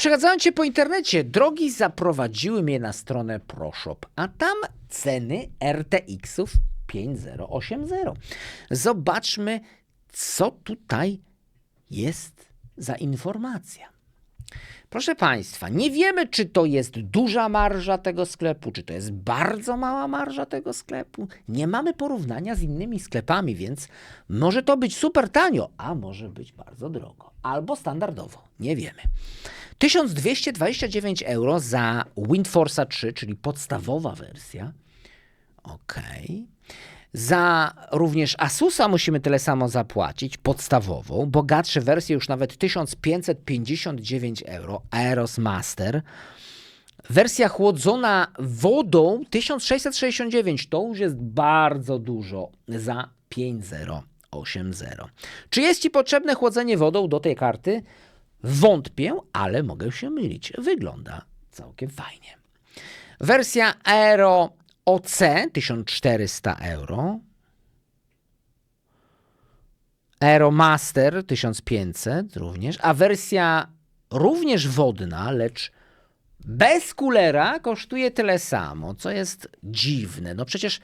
Przechadzając się po internecie, drogi zaprowadziły mnie na stronę ProShop, a tam ceny RTX-ów 5080. Zobaczmy, co tutaj jest za informacja. Proszę Państwa, nie wiemy, czy to jest duża marża tego sklepu, czy to jest bardzo mała marża tego sklepu. Nie mamy porównania z innymi sklepami, więc może to być super tanio, a może być bardzo drogo. Albo standardowo, nie wiemy. 1229 euro za WindForce'a 3, czyli podstawowa wersja. OK. Za również Asusa musimy tyle samo zapłacić, podstawową. Bogatsze wersje już nawet 1559 euro, Aeros Master. Wersja chłodzona wodą 1669 to już jest bardzo dużo za 5080. Czy jest Ci potrzebne chłodzenie wodą do tej karty? Wątpię, ale mogę się mylić. Wygląda całkiem fajnie. Wersja Aero OC 1400 euro. Aeromaster 1500 również, a wersja również wodna, lecz bez kulera kosztuje tyle samo, co jest dziwne. No przecież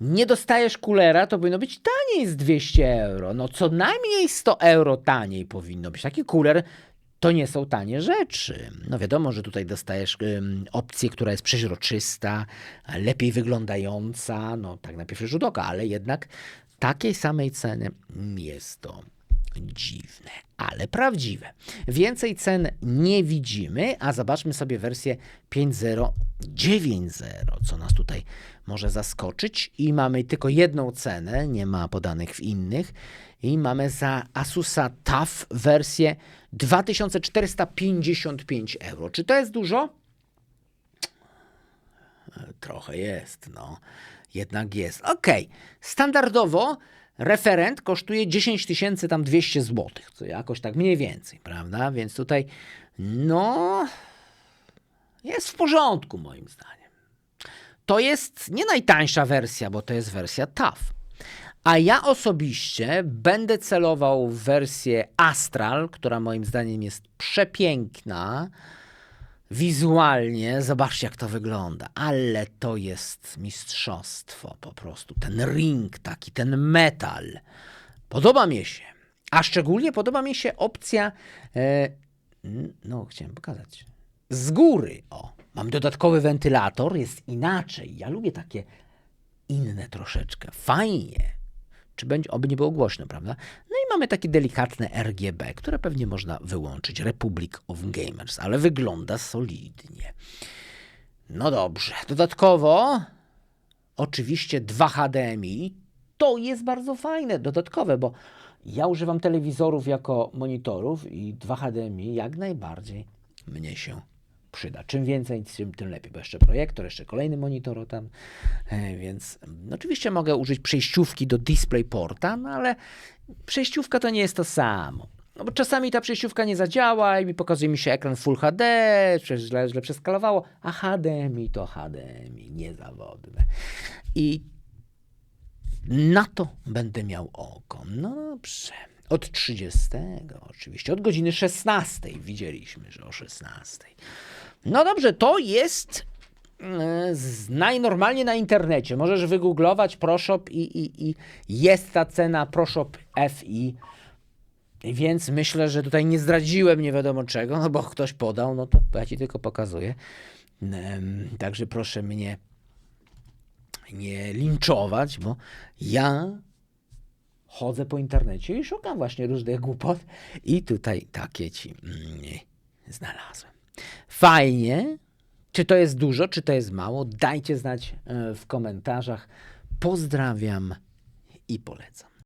nie dostajesz kulera, to powinno być taniej z 200 euro. No co najmniej 100 euro taniej powinno być. Taki kuler to nie są tanie rzeczy. No wiadomo, że tutaj dostajesz opcję, która jest przeźroczysta, lepiej wyglądająca, no tak na pierwszy rzut oka, ale jednak takiej samej ceny jest to dziwne, ale prawdziwe. Więcej cen nie widzimy, a zobaczmy sobie wersję 5090, co nas tutaj może zaskoczyć. I mamy tylko jedną cenę, nie ma podanych w innych. I mamy za Asusa TUF wersję 2455 euro. Czy to jest dużo? Trochę jest, no. Jednak jest. Ok. Standardowo referent kosztuje 10 tysięcy tam 200 zł, co jakoś tak mniej więcej, prawda? Więc tutaj, no, jest w porządku moim zdaniem. To jest nie najtańsza wersja, bo to jest wersja TAF. A ja osobiście będę celował w wersję Astral, która moim zdaniem jest przepiękna wizualnie. Zobaczcie, jak to wygląda. Ale to jest mistrzostwo po prostu. Ten ring taki, ten metal. Podoba mi się. A szczególnie podoba mi się opcja. E, no, chciałem pokazać. Z góry. O, mam dodatkowy wentylator, jest inaczej. Ja lubię takie inne troszeczkę. Fajnie. Czy będzie, oby nie było głośno, prawda? No mamy takie delikatne RGB, które pewnie można wyłączyć. Republic of Gamers, ale wygląda solidnie. No dobrze. Dodatkowo oczywiście 2 HDMI. To jest bardzo fajne, dodatkowe, bo ja używam telewizorów jako monitorów i 2 HDMI jak najbardziej mnie się przyda. Czym więcej, tym, lepiej, bo jeszcze projektor, jeszcze kolejny monitor tam, e, więc oczywiście mogę użyć przejściówki do DisplayPorta, no ale przejściówka to nie jest to samo. No bo czasami ta przejściówka nie zadziała i mi pokazuje mi się ekran Full HD, czy źle, źle przeskalowało, a HDMI to HDMI, niezawodne. I na to będę miał oko. No dobrze. Od 30 oczywiście, od godziny 16 widzieliśmy, że o 16. No dobrze, to jest e, z, najnormalnie na internecie. Możesz wygooglować ProShop i, i, i jest ta cena ProShop FI. Więc myślę, że tutaj nie zdradziłem nie wiadomo czego, no bo ktoś podał, no to ja ci tylko pokazuję. Także proszę mnie nie linczować, bo ja chodzę po internecie i szukam właśnie różnych głupot i tutaj takie ci mm, znalazłem. Fajnie. Czy to jest dużo, czy to jest mało? Dajcie znać e, w komentarzach. Pozdrawiam i polecam.